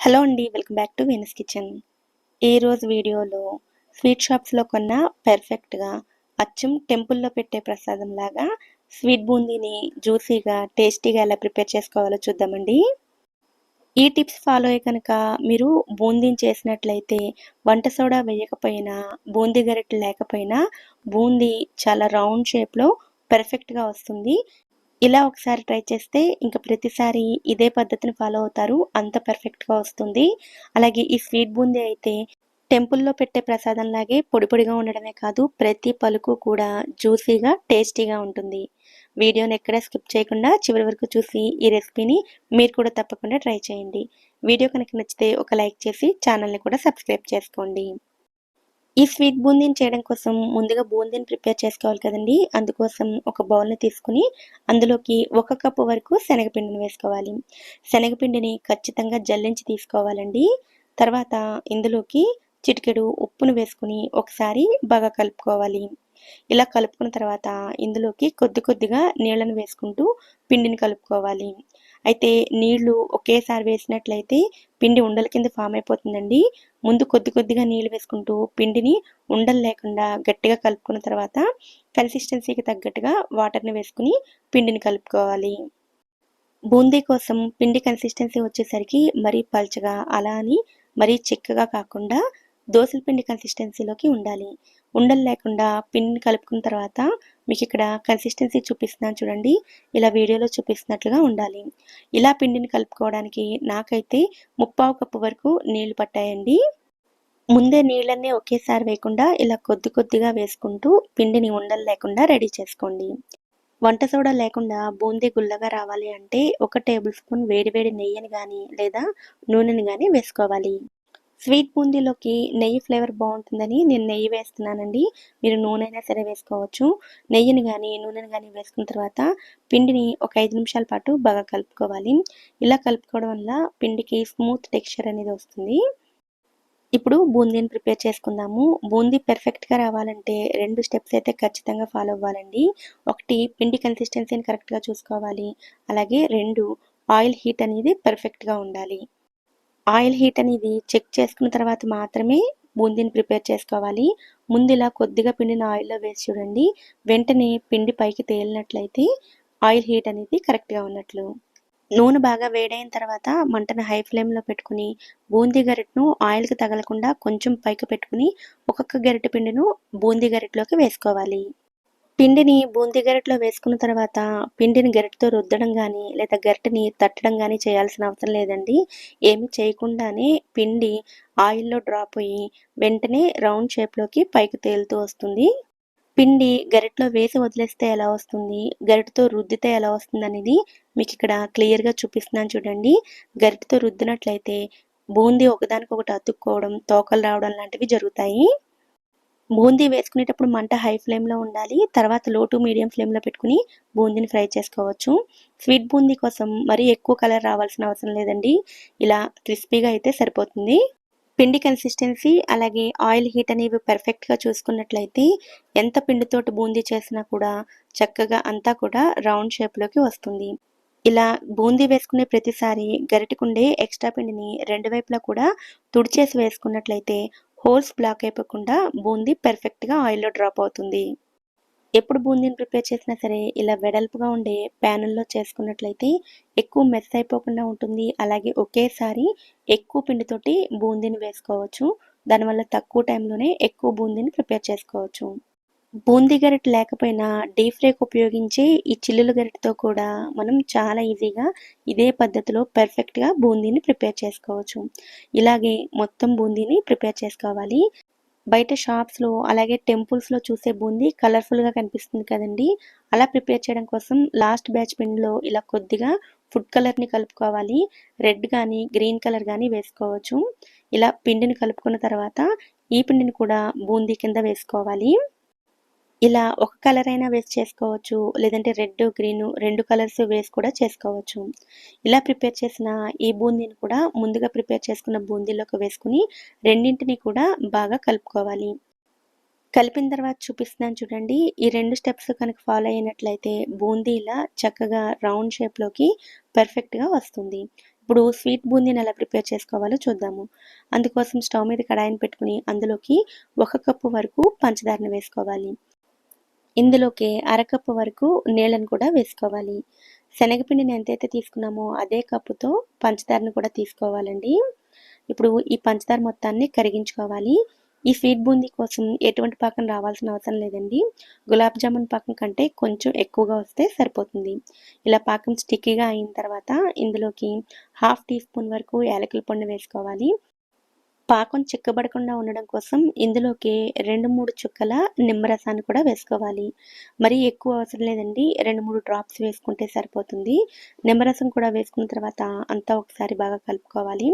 Hello అండి welcome back to Venus kitchen. ఈరోజు వీడియోలో స్వీట్ షాప్స్లో కొన్న పర్ఫెక్ట్గా అచ్చం టెంపుల్లో పెట్టే ప్రసాదం లాగా స్వీట్ బూందీని జ్యూసీగా టేస్టీగా ఎలా ప్రిపేర్ చేసుకోవాలో చూద్దామండి. ఈ టిప్స్ ఫాలో అయ్యి కనుక మీరు బూందీని చేసినట్లయితే వంట సోడా వేయకపోయినా బూందీ గరిటె లేకపోయినా బూందీ చాలా రౌండ్ షేప్లో పర్ఫెక్ట్గా వస్తుంది. ఇలా ఒకసారి ట్రై చేస్తే ఇంకా ప్రతిసారి ఇదే పద్ధతిని ఫాలో అవుతారు. అంత పర్ఫెక్ట్గా వస్తుంది. అలాగే ఈ స్వీట్ బూందీ అయితే టెంపుల్లో పెట్టే ప్రసాదం లాగే పొడి పొడిగా ఉండడమే కాదు ప్రతి పలుకు కూడా జ్యూసీగా టేస్టీగా ఉంటుంది. వీడియోని ఎక్కడ స్కిప్ చేయకుండా చివరి వరకు చూసి ఈ రెసిపీని మీరు కూడా తప్పకుండా ట్రై చేయండి. వీడియో కనుక నచ్చితే ఒక లైక్ చేసి ఛానల్ని కూడా సబ్స్క్రైబ్ చేసుకోండి. ఈ స్వీట్ బూందీని చేయడం కోసం ముందుగా బూందీని ప్రిపేర్ చేసుకోవాలి కదండి. అందుకోసం ఒక బౌల్ని తీసుకుని అందులోకి ఒక కప్పు వరకు శనగపిండిని వేసుకోవాలి. శనగపిండిని ఖచ్చితంగా జల్లించి తీసుకోవాలండి. తర్వాత ఇందులోకి చిటికెడు ఉప్పును వేసుకుని ఒకసారి బాగా కలుపుకోవాలి. ఇలా కలుపుకున్న తర్వాత ఇందులోకి కొద్ది కొద్దిగా నీళ్ళను వేసుకుంటూ పిండిని కలుపుకోవాలి. అయితే నీళ్ళు ఒకేసారి వేసినట్లయితే పిండి ఉండల కింద ఫామ్ అయిపోతుందండి. ముందు కొద్ది కొద్దిగా నీళ్ళు వేసుకుంటూ పిండిని ఉండలు లేకుండా గట్టిగా కలుపుకున్న తర్వాత కన్సిస్టెన్సీకి తగ్గట్టుగా వాటర్ని వేసుకుని పిండిని కలుపుకోవాలి. బూందీ కోసం పిండి కన్సిస్టెన్సీ వచ్చేసరికి మరీ పల్చగా అలా అని మరీ చిక్కగా కాకుండా దోశల పిండి కన్సిస్టెన్సీలోకి ఉండాలి. ఉండలు లేకుండా పిండిని కలుపుకున్న తర్వాత మీకు ఇక్కడ కన్సిస్టెన్సీ చూపిస్తున్నాను చూడండి. ఇలా వీడియోలో చూపిస్తున్నట్లుగా ఉండాలి. ఇలా పిండిని కలుపుకోవడానికి నాకైతే ముప్పావు కప్పు వరకు నీళ్ళు పట్టాయండి. ముందే నీళ్ళన్నీ ఒకేసారి వేయకుండా ఇలా కొద్ది కొద్దిగా వేసుకుంటూ పిండిని ఉండలు లేకుండా రెడీ చేసుకోండి. వంట సోడా లేకుండా బూందీ గుల్లగా రావాలి అంటే ఒక టేబుల్ స్పూన్ వేడివేడి నెయ్యిని కానీ లేదా నూనెని కానీ వేసుకోవాలి. స్వీట్ బూందీలోకి నెయ్యి ఫ్లేవర్ బాగుంటుందని నేను నెయ్యి వేస్తున్నానండి. మీరు నూనె అయినా సరే వేసుకోవచ్చు. నెయ్యిని కానీ నూనెని కానీ వేసుకున్న తర్వాత పిండిని ఒక ఐదు నిమిషాల పాటు బాగా కలుపుకోవాలి. ఇలా కలుపుకోవడం వల్ల పిండికి స్మూత్ టెక్స్చర్ అనేది వస్తుంది. ఇప్పుడు బూందీని ప్రిపేర్ చేసుకుందాము. బూందీ పెర్ఫెక్ట్గా రావాలంటే రెండు స్టెప్స్ అయితే ఖచ్చితంగా ఫాలో అవ్వాలండి. ఒకటి పిండి కన్సిస్టెన్సీని కరెక్ట్గా చూసుకోవాలి. అలాగే రెండు ఆయిల్ హీట్ అనేది పర్ఫెక్ట్గా ఉండాలి. ఆయిల్ హీట్ అనేది చెక్ చేసుకున్న తర్వాత మాత్రమే బూందీని ప్రిపేర్ చేసుకోవాలి. ముందు ఇలా కొద్దిగా పిండిని ఆయిల్లో వేసి చూడండి. వెంటనే పిండి పైకి తేలినట్లయితే ఆయిల్ హీట్ అనేది కరెక్ట్గా ఉన్నట్లు. నూనె బాగా వేడైన తర్వాత మంటను హై ఫ్లేమ్లో పెట్టుకుని బూందీ గరిటను ఆయిల్కి తగలకుండా కొంచెం పైకి పెట్టుకుని ఒక్కొక్క గరిటె పిండిను బూందీ గరిటలోకి వేసుకోవాలి. పిండిని బూందీ గరిటలో వేసుకున్న తర్వాత పిండిని గరిటతో రుద్దడం కానీ లేదా గరిటని తట్టడం కానీ చేయాల్సిన అవసరం లేదండి. ఏమి చేయకుండానే పిండి ఆయిల్లో డ్రాప్ అయ్యి వెంటనే రౌండ్ షేప్లోకి పైకి తేలుతూ వస్తుంది. పిండి గరిటలో వేసి వదిలేస్తే ఎలా వస్తుంది? గరిటతో రుద్దితే ఎలా వస్తుంది అనేది మీకు ఇక్కడ క్లియర్గా చూపిస్తున్నాను చూడండి. గరిటతో రుద్దినట్లయితే బూందీ ఒకదానికొకటి అతుక్కోవడం తోకలు రావడం లాంటివి జరుగుతాయి. బూందీ వేసుకునేటప్పుడు మంట హై ఫ్లేమ్లో ఉండాలి. తర్వాత లో టు మీడియం ఫ్లేమ్లో పెట్టుకుని బూందీని ఫ్రై చేసుకోవచ్చు. స్వీట్ బూందీ కోసం మరీ ఎక్కువ కలర్ రావాల్సిన అవసరం లేదండి. ఇలా క్రిస్పీగా అయితే సరిపోతుంది. పిండి కన్సిస్టెన్సీ అలాగే ఆయిల్ హీట్ అనేవి పర్ఫెక్ట్గా చూసుకున్నట్లయితే ఎంత పిండితోటి బూందీ చేసినా కూడా చక్కగా అంతా కూడా రౌండ్ షేప్లోకి వస్తుంది. ఇలా బూందీ వేసుకునే ప్రతిసారి గరిటకుండే ఎక్స్ట్రా పిండిని రెండు వైపులా కూడా తుడిచేసి వేసుకున్నట్లయితే హోల్స్ బ్లాక్ అయిపోకుండా బూందీ పెర్ఫెక్ట్గా ఆయిల్లో డ్రాప్ అవుతుంది. ఎప్పుడు బూందీని ప్రిపేర్ చేసినా సరే ఇలా వెడల్పుగా ఉండే ప్యానుల్లో చేసుకున్నట్లయితే ఎక్కువ మెస్ అయిపోకుండా ఉంటుంది. అలాగే ఒకేసారి ఎక్కువ పిండితోటి బూందీని వేసుకోవచ్చు. దానివల్ల తక్కువ టైంలోనే ఎక్కువ బూందీని ప్రిపేర్ చేసుకోవచ్చు. బూందీ గరిట లేకపోయినా డీప్ ఫ్రైకి ఉపయోగించే ఈ చిల్లుల గరిటతో కూడా మనం చాలా ఈజీగా ఇదే పద్ధతిలో పర్ఫెక్ట్గా బూందీని ప్రిపేర్ చేసుకోవచ్చు. ఇలాగే మొత్తం బూందీని ప్రిపేర్ చేసుకోవాలి. బయట షాప్స్లో అలాగే టెంపుల్స్లో చూసే బూందీ కలర్ఫుల్గా కనిపిస్తుంది కదండి. అలా ప్రిపేర్ చేయడం కోసం లాస్ట్ బ్యాచ్ పిండిలో ఇలా కొద్దిగా ఫుడ్ కలర్ని కలుపుకోవాలి. రెడ్ కానీ గ్రీన్ కలర్ కానీ వేసుకోవచ్చు. ఇలా పిండిని కలుపుకున్న తర్వాత ఈ పిండిని కూడా బూందీ కింద వేసుకోవాలి. ఇలా ఒక కలర్ అయినా వేస్ట్ చేసుకోవచ్చు. లేదంటే రెడ్ గ్రీన్ రెండు కలర్స్ వేసి కూడా చేసుకోవచ్చు. ఇలా ప్రిపేర్ చేసిన ఈ బూందీని కూడా ముందుగా ప్రిపేర్ చేసుకున్న బూందీలోకి వేసుకుని రెండింటిని కూడా బాగా కలుపుకోవాలి. కలిపిన తర్వాత చూపిస్తున్నాను చూడండి. ఈ రెండు స్టెప్స్ కనుక ఫాలో అయినట్లయితే బూందీ ఇలా చక్కగా రౌండ్ షేప్లోకి పర్ఫెక్ట్గా వస్తుంది. ఇప్పుడు స్వీట్ బూందీని ఎలా ప్రిపేర్ చేసుకోవాలో చూద్దాము. అందుకోసం స్టవ్ మీద కడాయిని పెట్టుకుని అందులోకి ఒక కప్పు వరకు పంచదారను వేసుకోవాలి. ఇందులోకి అరకప్పు వరకు నీళ్ళను కూడా వేసుకోవాలి. శనగపిండిని ఎంతైతే తీసుకున్నామో అదే కప్పుతో పంచదారను కూడా తీసుకోవాలండి. ఇప్పుడు ఈ పంచదార మొత్తాన్ని కరిగించుకోవాలి. ఈ స్వీట్ బూందీ కోసం ఎటువంటి పాకం రావాల్సిన అవసరం లేదండి. గులాబ్ జామున్ పాకం కంటే కొంచెం ఎక్కువగా వస్తే సరిపోతుంది. ఇలా పాకం స్టిక్కీగా అయిన తర్వాత ఇందులోకి హాఫ్ టీ స్పూన్ వరకు యాలకుల పండు వేసుకోవాలి. పాకం చిక్కబడకుండా ఉండడం కోసం ఇందులోకి రెండు మూడు చుక్కల నిమ్మరసాన్ని కూడా వేసుకోవాలి. మరి ఎక్కువ అవసరం లేదండి. రెండు మూడు డ్రాప్స్ వేసుకుంటే సరిపోతుంది. నిమ్మరసం కూడా వేసుకున్న తర్వాత అంతా ఒకసారి బాగా కలుపుకోవాలి.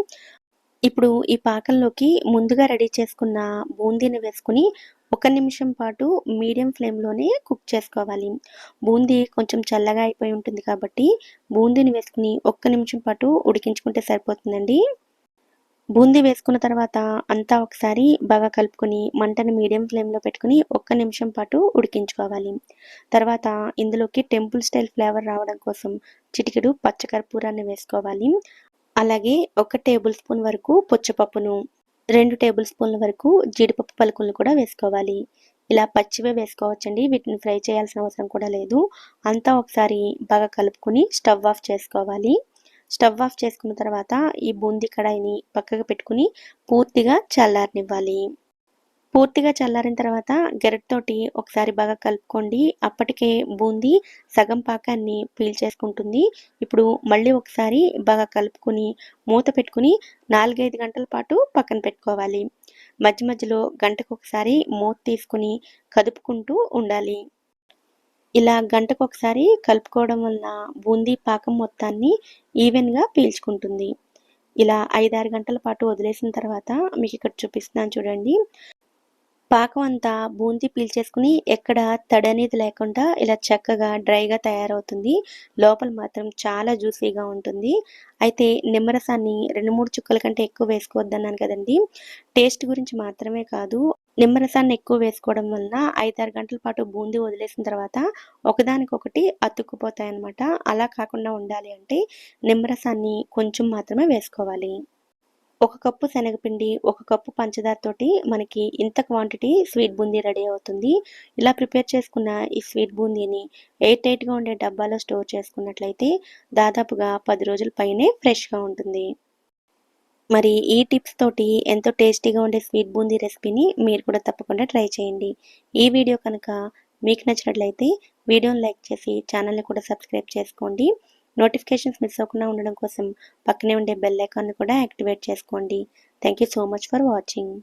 ఇప్పుడు ఈ పాకంలోకి ముందుగా రెడీ చేసుకున్న బూందీని వేసుకుని ఒక నిమిషం పాటు మీడియం ఫ్లేమ్లోనే కుక్ చేసుకోవాలి. బూందీ కొంచెం చల్లగా అయిపోయి ఉంటుంది కాబట్టి బూందీని వేసుకుని ఒక్క నిమిషం పాటు ఉడికించుకుంటే సరిపోతుందండి. బూందీ వేసుకున్న తర్వాత అంతా ఒకసారి బాగా కలుపుకొని మంటను మీడియం ఫ్లేమ్లో పెట్టుకుని ఒక్క నిమిషం పాటు ఉడికించుకోవాలి. తర్వాత ఇందులోకి టెంపుల్ స్టైల్ ఫ్లేవర్ రావడం కోసం చిటికెడు పచ్చకర్పూరాన్ని వేసుకోవాలి. అలాగే ఒక టేబుల్ స్పూన్ వరకు పుచ్చపప్పును రెండు టేబుల్ స్పూన్ల వరకు జీడిపప్పు పలుకులను కూడా వేసుకోవాలి. ఇలా పచ్చివే వేసుకోవచ్చండి వీటిని ఫ్రై చేయాల్సిన అవసరం కూడా లేదు. అంతా ఒకసారి బాగా కలుపుకొని స్టవ్ ఆఫ్ చేసుకోవాలి. స్టవ్ ఆఫ్ చేసుకున్న తర్వాత ఈ బూందీ కడాయిని పక్కకు పెట్టుకుని పూర్తిగా చల్లారనివ్వాలి. పూర్తిగా చల్లారిన తర్వాత గెరటితోటి ఒకసారి బాగా కలుపుకోండి. అప్పటికే బూందీ సగం పాకాన్ని పీల్ చేసుకుంటుంది. ఇప్పుడు మళ్ళీ ఒకసారి బాగా కలుపుకొని మూత పెట్టుకుని నాలుగైదు గంటల పాటు పక్కన పెట్టుకోవాలి. మధ్య మధ్యలో గంటకు ఒకసారి మూత తీసుకుని కదుపుకుంటూ ఉండాలి. ఇలా గంటకు ఒకసారి కలుపుకోవడం వల్ల బూందీ పాకం మొత్తాన్ని ఈవెన్గా పీల్చుకుంటుంది. ఇలా ఐదారు గంటల పాటు వదిలేసిన తర్వాత మీకు ఇక్కడ చూపిస్తున్నాను చూడండి. పాకం అంతా బూందీ పీల్చేసుకుని ఎక్కడ తడి అనేది లేకుండా ఇలా చక్కగా డ్రైగా తయారవుతుంది. లోపల మాత్రం చాలా జ్యూసీగా ఉంటుంది. అయితే నిమ్మరసాన్ని రెండు మూడు చుక్కల కంటే ఎక్కువ వేసుకోవద్దన్నాను కదండి. టేస్ట్ గురించి మాత్రమే కాదు నిమ్మరసాన్ని ఎక్కువ వేసుకోవడం వలన ఐదారు గంటల పాటు బూందీ వదిలేసిన తర్వాత ఒకదానికొకటి అతుక్కుపోతాయి అన్నమాట అలా కాకుండా ఉండాలి అంటే నిమ్మరసాన్ని కొంచెం మాత్రమే వేసుకోవాలి. ఒక కప్పు శనగపిండి ఒక కప్పు పంచదారతోటి మనకి ఇంత క్వాంటిటీ స్వీట్ బూందీ రెడీ అవుతుంది. ఇలా ప్రిపేర్ చేసుకున్న ఈ స్వీట్ బూందీని ఎయిట్ టైట్గా ఉండే డబ్బాలో స్టోర్ చేసుకున్నట్లయితే దాదాపుగా పది రోజుల పైనే ఫ్రెష్గా ఉంటుంది. మరి ఈ టిప్స్ తోటి ఎంతో టేస్టీగా ఉండే స్వీట్ బూందీ రెసిపీని మీరు కూడా తప్పకుండా ట్రై చేయండి. ఈ వీడియో కనుక మీకు నచ్చినట్లయితే వీడియోని లైక్ చేసి ఛానల్ని కూడా సబ్స్క్రైబ్ చేసుకోండి. నోటిఫికేషన్స్ మిస్ అవ్వకుండా ఉండడం కోసం పక్కనే ఉండే బెల్ ఐకాన్ని కూడా యాక్టివేట్ చేసుకోండి. Thank you so much for watching